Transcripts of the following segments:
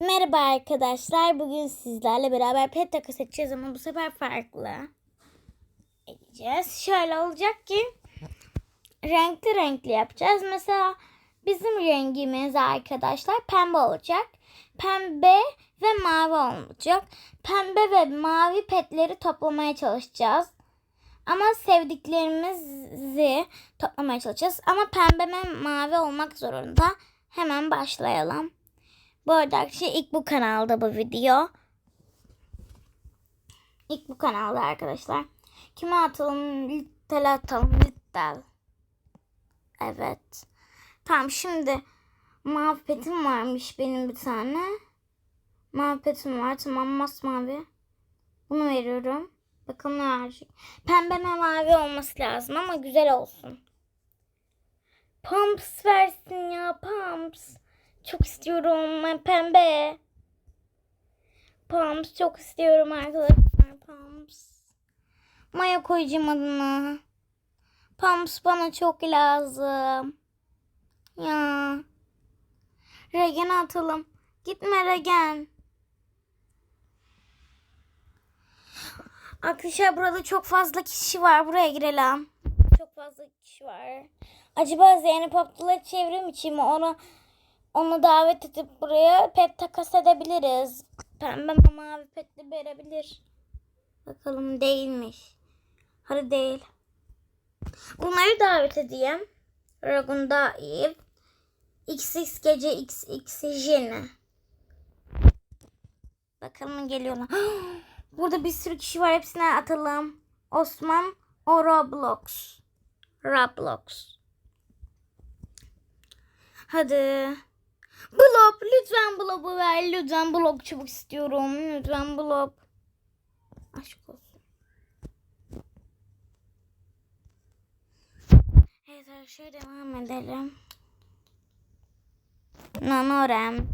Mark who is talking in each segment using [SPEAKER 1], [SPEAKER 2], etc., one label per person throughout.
[SPEAKER 1] Merhaba arkadaşlar. Bugün sizlerle beraber pet takas edeceğiz ama bu sefer farklı edeceğiz. Şöyle olacak ki renkli renkli yapacağız. Mesela bizim rengimiz arkadaşlar pembe olacak. Pembe ve mavi olacak. Pembe ve mavi petleri toplamaya çalışacağız. Ama sevdiklerimizi toplamaya çalışacağız. Ama pembe ve mavi olmak zorunda. Hemen başlayalım. Bu arada arkadaşlar ilk bu kanalda bu video. İlk bu kanalda arkadaşlar. Kime atalım? Little atalım. Little. Evet. Tamam şimdi mavi petim varmış benim bir tane. Mavi petim var. Tamam masmavi. Bunu veriyorum. Bakalım ne verecek. Pembe mavi olması lazım ama güzel olsun. Pumps versin ya Pumps. Çok istiyorum pembe. Pumps çok istiyorum arkadaşlar. Pumps. Maya koyacağım adını. Pumps bana çok lazım. Ya. Regen atalım. Gitme Regen. Arkadaşlar burada çok fazla kişi var. Buraya girelim. Çok fazla kişi var. Acaba Zeynep Abdullah çevrim için mi? Onu onu davet edip buraya pet takas edebiliriz. Pembe ve mavi petli verebilir. Bakalım değilmiş. Hadi değil. Bunları davet edeyim. Ragunda Eve. XX gece XX Jenny. Bakalım geliyorlar. Burada bir sürü kişi var. Hepsine atalım. Osman o Roblox. Roblox. Hadi. Blob lütfen Blob'u ver. Lütfen Blob çabuk istiyorum. Lütfen Blob. Aşk olsun. Evet arkadaşlar devam edelim. Nanorem.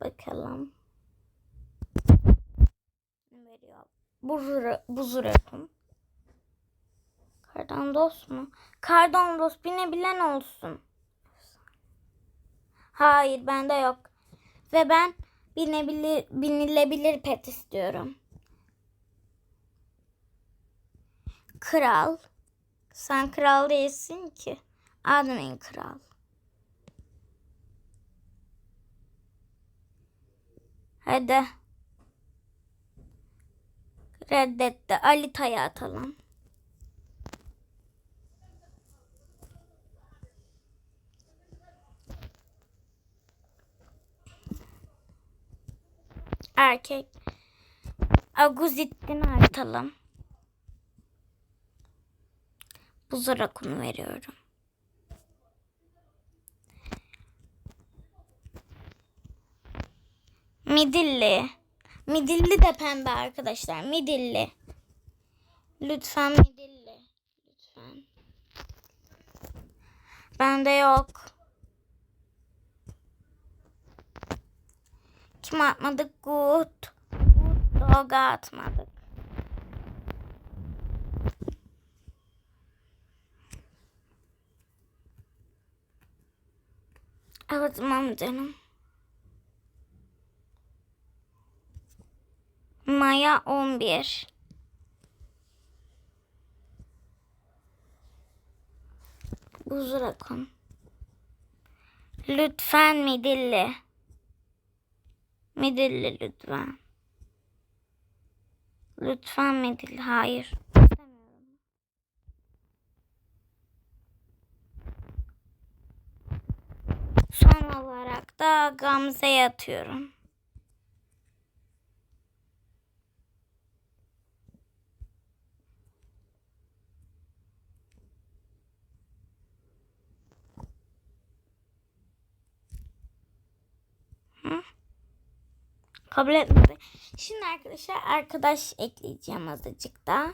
[SPEAKER 1] Bakalım. Ne veriyor? Buzur, buzur yapın. Kardandos mu? Kardandos binebilen olsun. Hayır bende yok. Ve ben binebilir, binilebilir pet istiyorum. Kral. Sen kral değilsin ki. Admin kral. Hadi. Reddetti. Alita'ya atalım. Erkek. Aguzittin'i atalım. Buzarakunu veriyorum. Midilli. Midilli de pembe arkadaşlar. Midilli. Lütfen midilli. Lütfen. Bende yok. Kim atmadık? Good. Good dog'a atmadık. Evet tamam canım. Maya 11. Buzurakon. Lütfen midilli. Midilli lütfen. Lütfen midilli. Hayır. Son olarak da Gamze'ye atıyorum. Kabul etmedi. Şimdi arkadaşlar arkadaş ekleyeceğim azıcık da.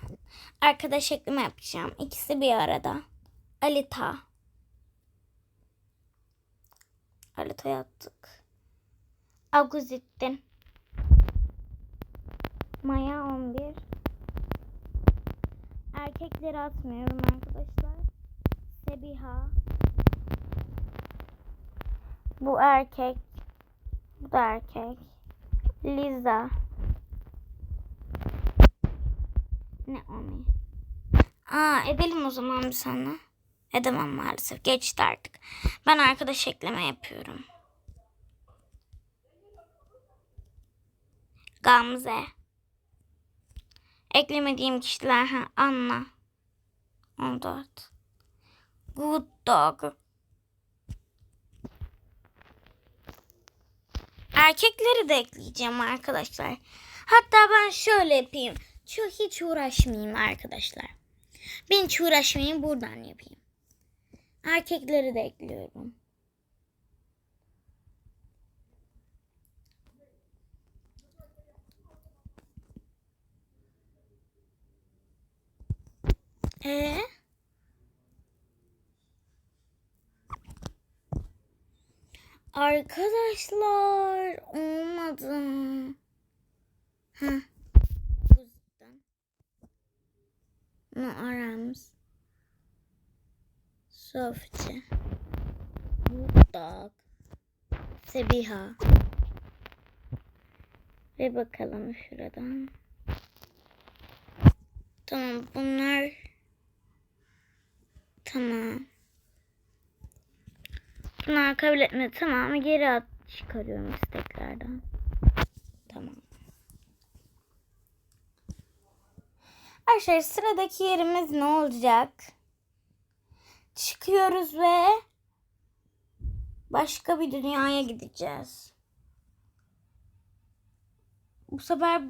[SPEAKER 1] Arkadaş ekleme yapacağım. İkisi bir arada. Alita. Alita'ya attık. Aguzittin. Maya 11. Erkekleri atmıyorum arkadaşlar. Sebiha. Bu erkek. Bu da erkek. Liza. Ne Omi? Aa edelim o zaman bir sana. Edemem maalesef. Geçti artık. Ben arkadaş ekleme yapıyorum. Gamze. Eklemediğim kişiler ha Anna. 14. Good dog. Erkekleri de ekleyeceğim arkadaşlar. Hatta ben şöyle yapayım. Şu hiç uğraşmayayım arkadaşlar. Ben hiç uğraşmayayım buradan yapayım. Erkekleri de ekliyorum. Ee? Arkadaşlar olmadı. Heh. Bu yüzden. Ne aramız? Sofça. Dog. Sebiha. Ve bakalım şuradan. Tamam bunlar. Tamam. Bunlar kabul etmedi. Tamam geri at çıkarıyorum isteklerden. Tamam. Arkadaşlar sıradaki yerimiz ne olacak? Çıkıyoruz ve başka bir dünyaya gideceğiz. Bu sefer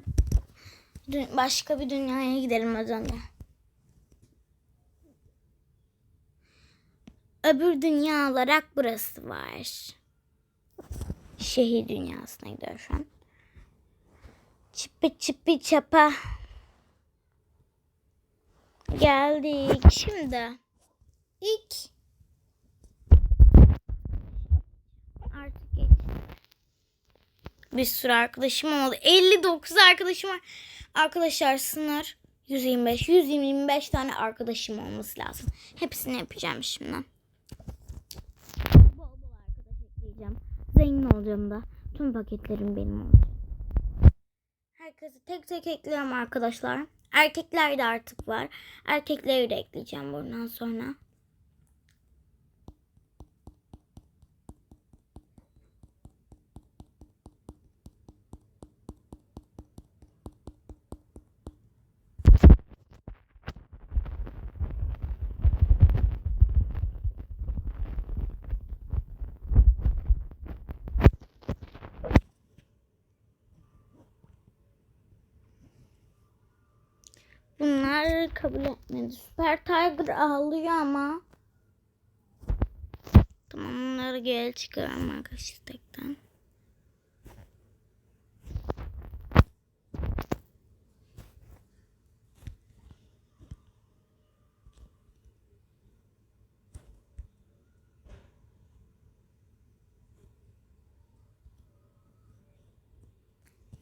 [SPEAKER 1] başka bir dünyaya gidelim o zaman. Öbür dünya olarak burası var. Şehir dünyasına gidiyor şu an. Çipi çipi çapa. Geldik. Şimdi ilk artık geç. Bir sürü arkadaşım oldu. 59 arkadaşım var. Arkadaşlar sınır 125. 125 tane arkadaşım olması lazım. Hepsini yapacağım şimdi. Ekleyeceğim. Zengin olacağım da. Tüm paketlerim benim olacak. Herkesi tek tek ekliyorum arkadaşlar. Erkekler de artık var. Erkekleri de ekleyeceğim bundan sonra. Bunlar kabul etmedi. Süper Tiger ağlıyor ama. Tamam bunları geri çıkaralım arkadaşlar tekten.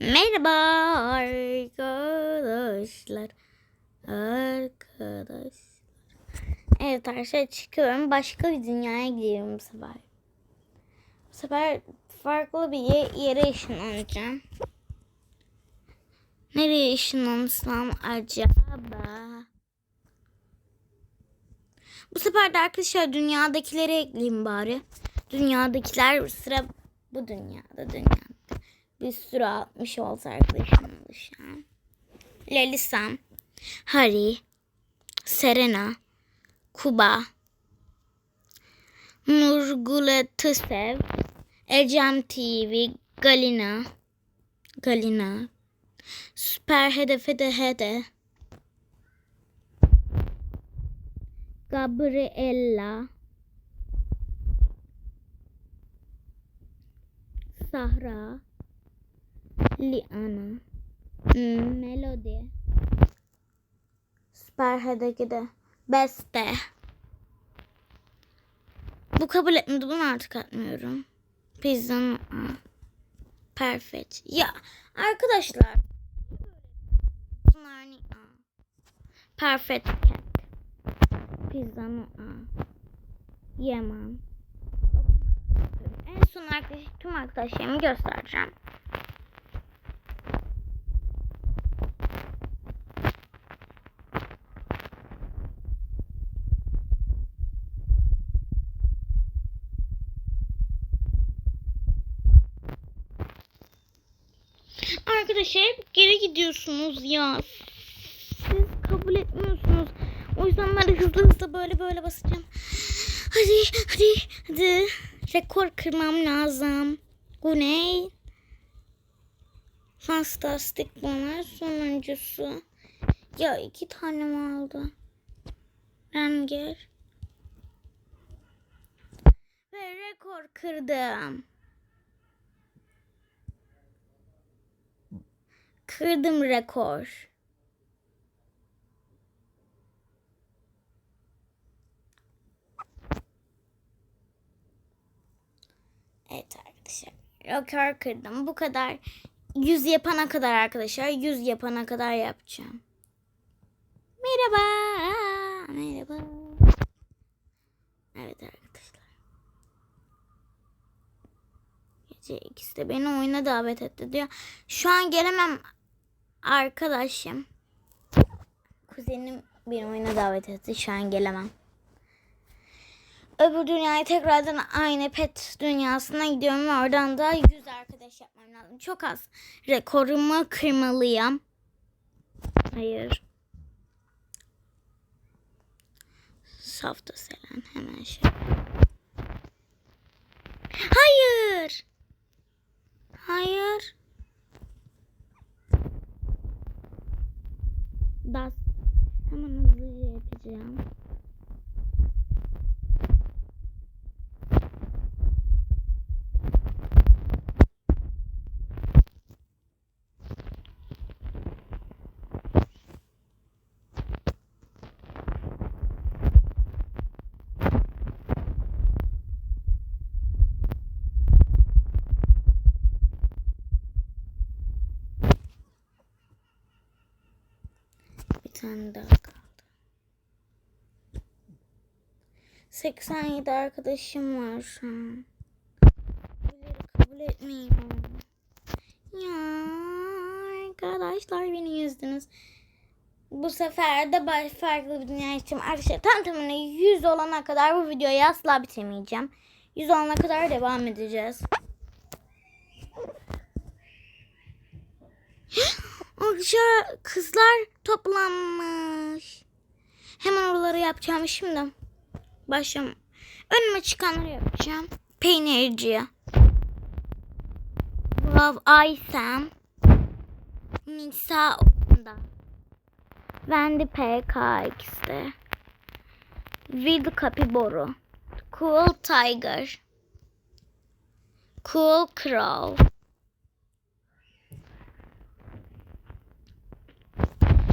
[SPEAKER 1] Merhaba arkadaşlar. Arkadaş. Evet arkadaşlar çıkıyorum. Başka bir dünyaya gidiyorum bu sefer. Bu sefer farklı bir ye- yere ışınlanacağım. Nereye ışınlanırsam acaba? Bu sefer de arkadaşlar dünyadakileri ekleyeyim bari. Dünyadakiler sıra bu dünyada dünyada. Bir sürü 60 olsa an. Lelisam. Harry, Serena, Kuba, Nurgule Tısev, Ecem TV, Galina, Galina, Süper Hedefe de Hede, Gabriella, Sahra, Liana, Melody, Süperhe'deki de Beste. Bu kabul etmedi. Bunu artık atmıyorum. Pizzanın. Perfect. Ya arkadaşlar. Bunlar ne? Perfect cat. Pizzanın. Yemem. En son arkadaş, tüm arkadaşlarımı göstereceğim. Arkadaşlar hep geri gidiyorsunuz ya. Siz kabul etmiyorsunuz. O yüzden ben hızlı hızlı böyle böyle basacağım. Hadi hadi hadi. Rekor kırmam lazım. Bu ne? Fantastik bana sonuncusu. Ya iki tane mi aldı? Renger. Ve rekor kırdım. Kırdım rekor. Evet arkadaşlar. Rekor kırdım. Bu kadar. 100 yapana kadar arkadaşlar. 100 yapana kadar yapacağım. Merhaba. Merhaba. Evet arkadaşlar. Gece ikisi de beni oyuna davet etti diyor. Şu an gelemem arkadaşım. Kuzenim beni oyuna davet etti. Şu an gelemem. Öbür dünyaya tekrardan aynı pet dünyasına gidiyorum ve oradan da 100 arkadaş yapmam lazım. Çok az. Rekorumu kırmalıyım. Hayır. Safta Selen hemen şey. Hayır. Hayır. Das. Hemen hızlıca yapacağım. Tane daha kaldı. 87 arkadaşım var şu an. Bunları kabul etmiyorum. Ya arkadaşlar beni yüzdünüz. Bu sefer de baş- farklı bir dünya için arkadaşlar tam tamına 100 olana kadar bu videoyu asla bitirmeyeceğim. 100 olana kadar devam edeceğiz. Arkadaşlar kızlar toplanmış. Hemen oraları yapacağım şimdi. Başım. Önüme çıkanları yapacağım. Peynirci. Love Aysem. Nisa Okunda. Wendy PKX'de. Will Capyboro. Cool Tiger. Cool Crow.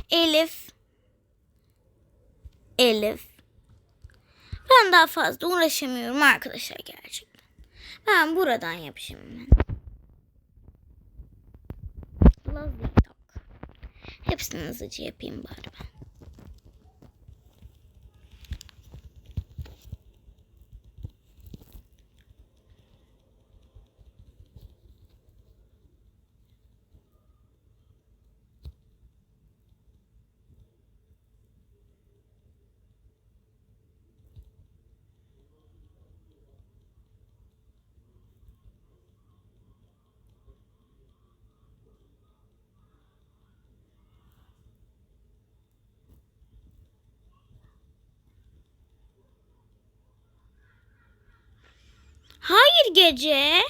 [SPEAKER 1] Elif. Elif. Ben daha fazla uğraşamıyorum arkadaşlar gerçekten. Ben buradan yapayım hemen. Lovely Talk. Hepsini hızlıca yapayım bari ben. Hayır gece.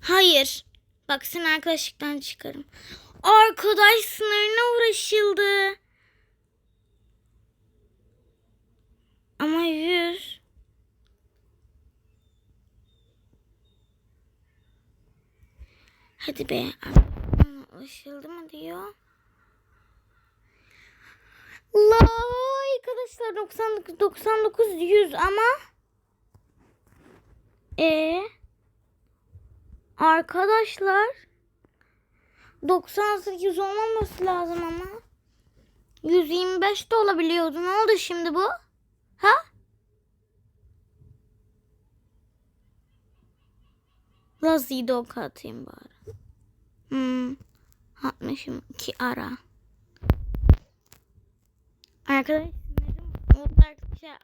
[SPEAKER 1] Hayır. Bak seni arkadaşlıktan çıkarım. Arkadaş sınırına uğraşıldı. Ama yüz. Hadi be. Ulaşıldı mı diyor. La arkadaşlar 99 99 100 ama e arkadaşlar 98 olmaması lazım ama 125 de olabiliyordu. Ne oldu şimdi bu? Ha? Lazi'yi de oku atayım bari. Hmm. Atmışım ki ara. Arkadaşlar.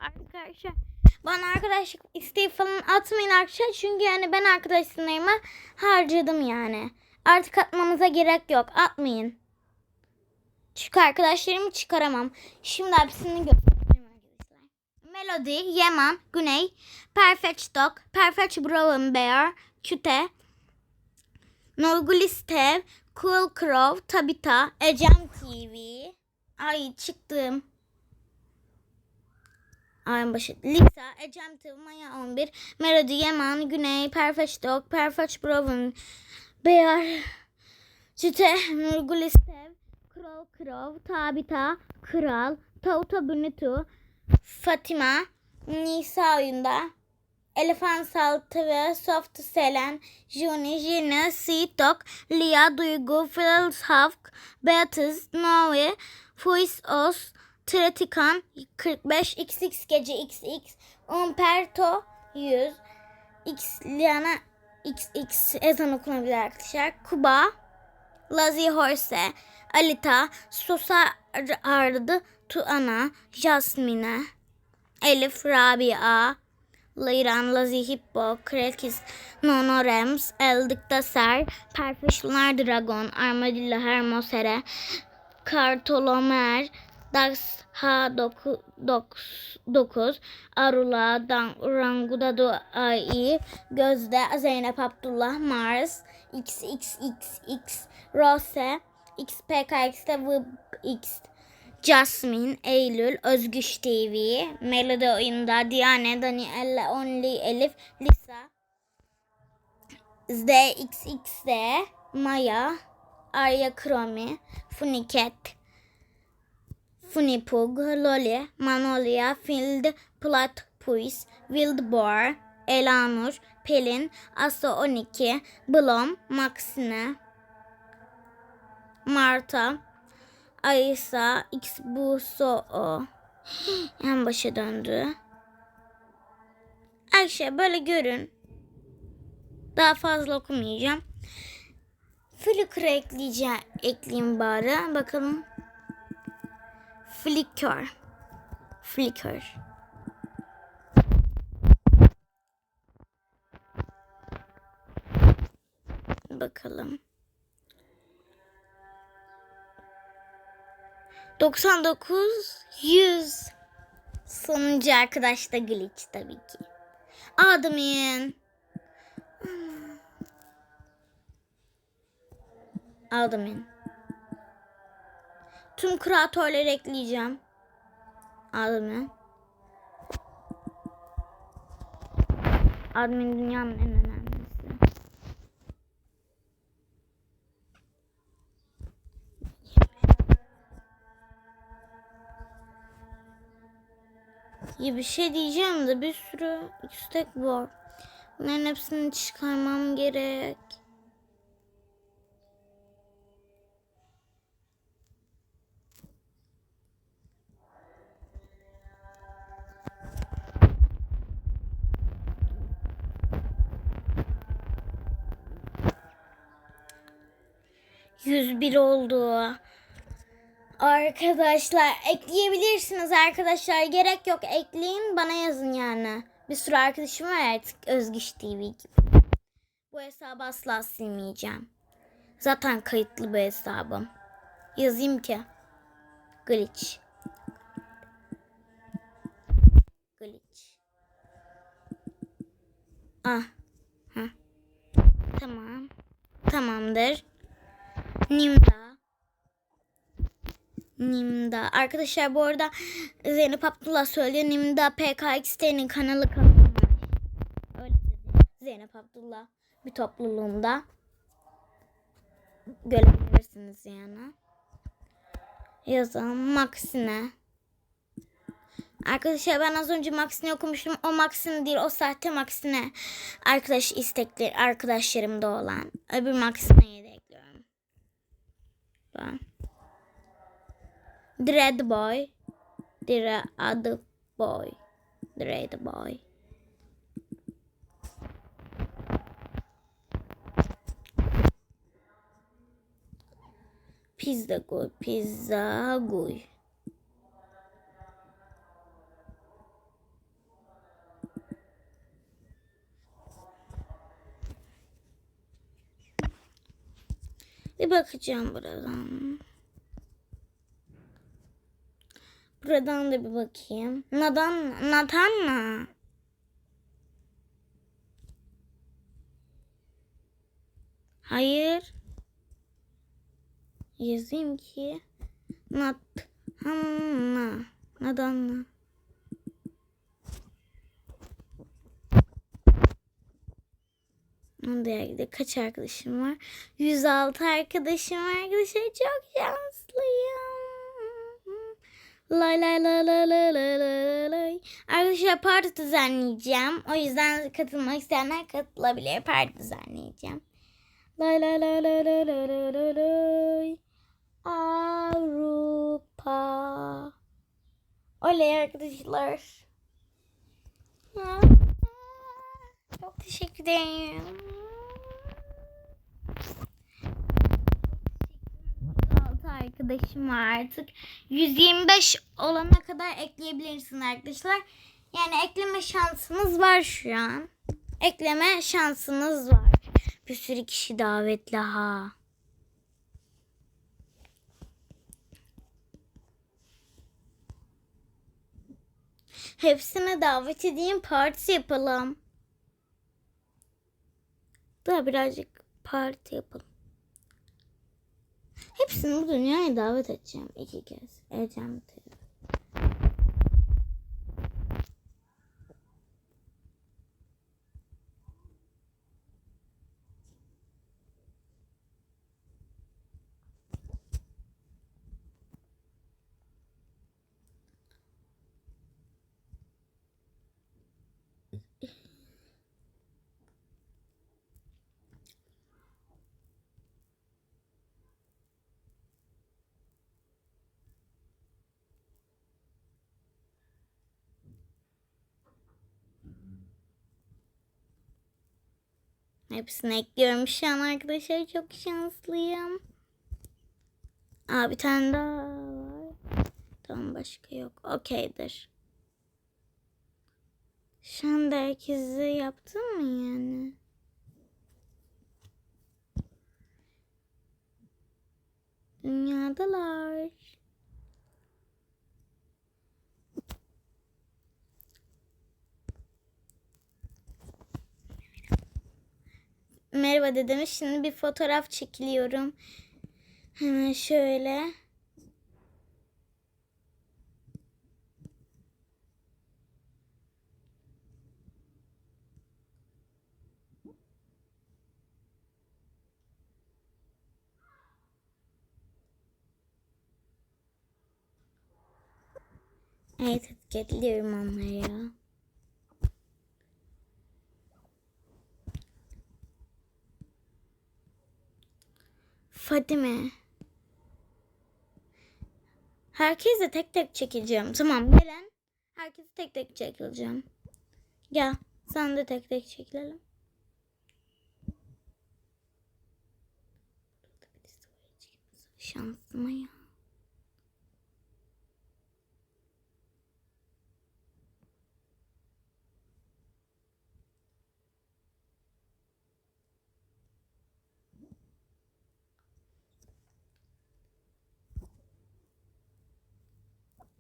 [SPEAKER 1] Arkadaşlar bana arkadaşlık isteği falan atmayın arkadaşlar. Çünkü yani ben arkadaşlarıma harcadım yani. Artık atmanıza gerek yok. Atmayın. Çünkü arkadaşlarımı çıkaramam. Şimdi hepsini göstereceğim arkadaşlar. Melody, Yeman, Güney, Perfect Dog, Perfect Brown Bear, Küte, Nurgulistev, Cool Crow, Tabita, Ecem TV. Ay çıktım. Ayın başı. Lisa, Ecem Maya 11, Melody, Yeman, Güney, Perfect Dog, Perfect Brown Bear, Küte, Nurgulistev, Crow Crow, Tabita, Kral, Tauta Bunitu, Fatima, Nisa oyunda, Elefant Saltı ve Soft Selen, Juni, Jine, Dog, Lia, Duygu, Phil Hawk, Beatriz, Noe, Fuis Os, Tretikan, 45, XX Gece XX, Umperto, 100, X Liana, XX ezan okunabilir arkadaşlar. Kuba, Lazi Horse, Alita, Sosa Ardı, Tuana, Jasmine, Elif, Rabia, Layran, Lazi Hippo, Krekis, Nono Rems, El Diktaser, Perfectionlar Dragon, Armadillo Hermosere, Kartolomer, Dax H9, Arula, Dan, Ranguda Ai, Gözde, Zeynep Abdullah, Mars, XXXX, Rose, XPKX'de X, Jasmine, Eylül, Özgüç TV, Melody oyunda, Diane, Danielle, Only, Elif, Lisa, ZXXD, Maya, Arya Kromi, Funiket, Funipug, Loli, Manolia, Field, Platypus, Wild Boar, Elanur, Pelin, Asa 12, Blom, Maxine, Marta, Aysa, X bu so o. En başa döndü. Ayşe böyle görün. Daha fazla okumayacağım. Flickr ekleyeceğim. Ekleyeyim bari. Bakalım. Flickr. Flickr. Bakalım. 99 100 Sonuncu arkadaş da glitch tabii ki. Admin. Admin. Tüm kreatörleri ekleyeceğim. Admin. Admin dünyanın en önemlisi. Ya bir şey diyeceğim de bir sürü istek var. Bunların hepsini çıkarmam gerek. Yüz bir oldu. Arkadaşlar ekleyebilirsiniz arkadaşlar. Gerek yok ekleyin bana yazın yani. Bir sürü arkadaşım var artık Özgüç TV gibi. Bu hesabı asla silmeyeceğim. Zaten kayıtlı bu hesabım. Yazayım ki. Glitch. Glitch. Ah. Ha. Tamam. Tamamdır. Nimda. Nimda. Arkadaşlar bu arada Zeynep Abdullah söylüyor. Nimda PKXT'nin kanalı var. Öyle dedi. Zeynep Abdullah bir topluluğunda. Görebilirsiniz yani. Yazalım Maxine. Arkadaşlar ben az önce Maxine okumuştum. O Maxine değil o sahte Maxine. Arkadaş istekleri arkadaşlarımda olan. Öbür ekliyorum. Papa. Dread boy. There other boy. Dread boy. Pizza good. Pizza good. Bir bakacağım buradan. Buradan da bir bakayım. Nadan, Natanna. Hayır. Yazayım ki. Nat. Hanna. Nadanna. Onun dergide kaç arkadaşım var? 106 arkadaşım var arkadaşlar. Çok şanslıyım. Lay lay lay lay lay lay lay lay. Arkadaşlar parti düzenleyeceğim. O yüzden katılmak isteyenler katılabilir. Parti düzenleyeceğim. Lay lay lay lay lay lay lay lay. Avrupa. Oley arkadaşlar. Ha. Çok teşekkür ederim. Arkadaşım var artık. 125 olana kadar ekleyebilirsin arkadaşlar. Yani ekleme şansınız var şu an. Ekleme şansınız var. Bir sürü kişi davetli ha. Hepsine davet edeyim parti yapalım. Daha birazcık parti yapalım. Hepsini bu dünyaya davet edeceğim iki kez. Edeceğim tabii. Hepsini ekliyorum şu an arkadaşlar. Çok şanslıyım. Aa bir tane daha var. Tamam başka yok. Okeydir. Şu anda herkesi yaptın mı yani? Dünyadalar. Merhaba dedim. Şimdi bir fotoğraf çekiliyorum. Hemen şöyle. Evet etiketliyorum onları Fadime. Herkese tek tek çekeceğim. Tamam gelen herkese tek tek çekileceğim. Gel sen de tek tek çekilelim. Şansıma ya.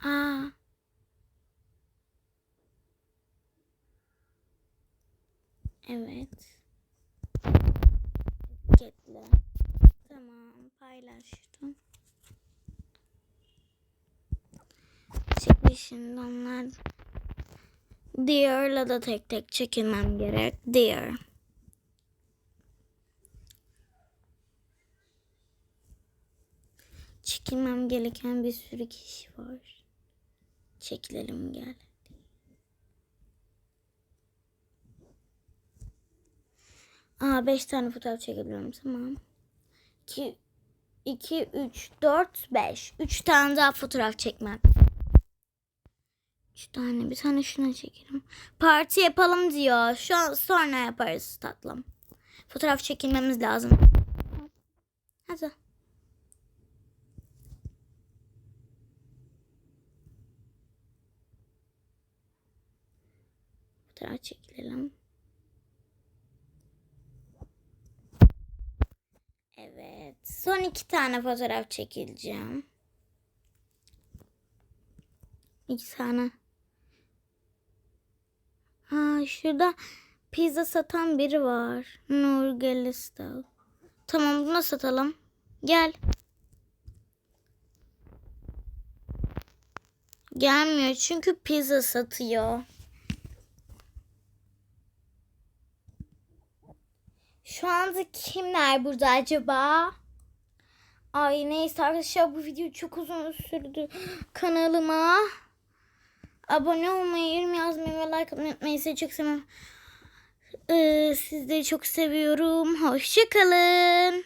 [SPEAKER 1] Aa. Evet. Etiketli. Tamam paylaştım. Şimdi şimdi onlar Dear'la da tek tek çekilmem gerek. Dear. Çekilmem gereken bir sürü kişi var. Çekilelim gel. Aa 5 tane fotoğraf çekebiliyorum tamam. 2 2 3 4 5 3 tane daha fotoğraf çekmem. 3 tane bir tane şuna çekelim. Parti yapalım diyor. Şu an sonra yaparız tatlım. Fotoğraf çekilmemiz lazım. Hadi. Fotoğraf çekilelim. Evet. Son iki tane fotoğraf çekileceğim. İki tane. Ha şurada pizza satan biri var. Nur Gelistav. Tamam bunu satalım. Gel. Gelmiyor çünkü pizza satıyor. Şu anda kimler burada acaba? Ay neyse arkadaşlar bu video çok uzun sürdü. Kanalıma abone olmayı, yorum yazmayı ve like atmayı unutmayın. Çok seviyorum. Ee, sizleri çok seviyorum. Hoşçakalın.